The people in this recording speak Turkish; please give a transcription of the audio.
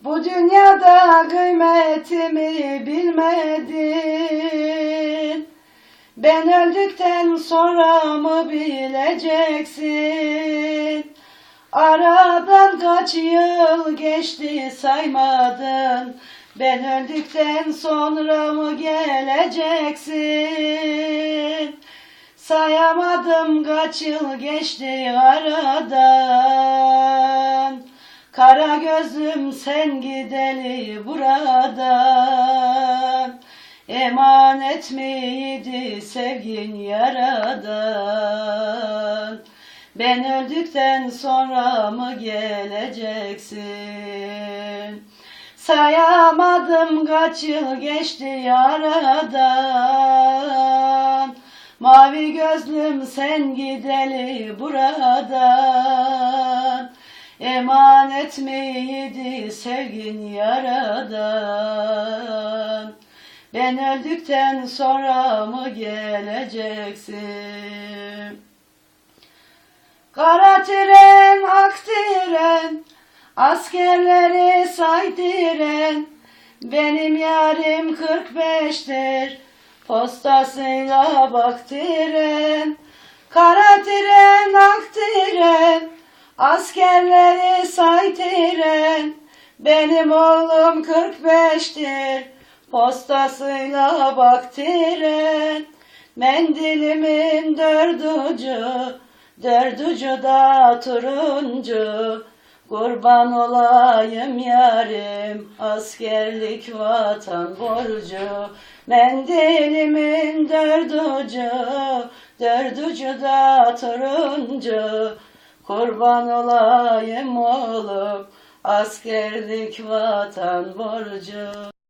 Bu dünyada kıymetimi bilmedin. Ben öldükten sonra mı bileceksin? Aradan kaç yıl geçti saymadın. Ben öldükten sonra mı geleceksin? Sayamadım kaç yıl geçti aradan Kara gözlüm sen gideli buradan. Emanet miydi sevgin yaradan. Ben öldükten sonra mı geleceksin? Sayamadım kaç yıl geçti aradan. Mavi gözlüm sen gideli buradan Emanet miydi sevgin yaradan? Ben öldükten sonra mı geleceksin? Kara tren ak tren Askerleri say tren Benim yarim 45'tir Postasıyla bak tren Kara tren ak tren Askerleri say tren Benim oğlum 45'tir Postasıyla bak tren Mendilimin dört ucu Dört ucu da turuncu. Kurban olayım yarim Askerlik vatan borcu. Mendilimin dört ucu Dört ucu da turuncu Kurban olayım oğlum Askerlik vatan borcu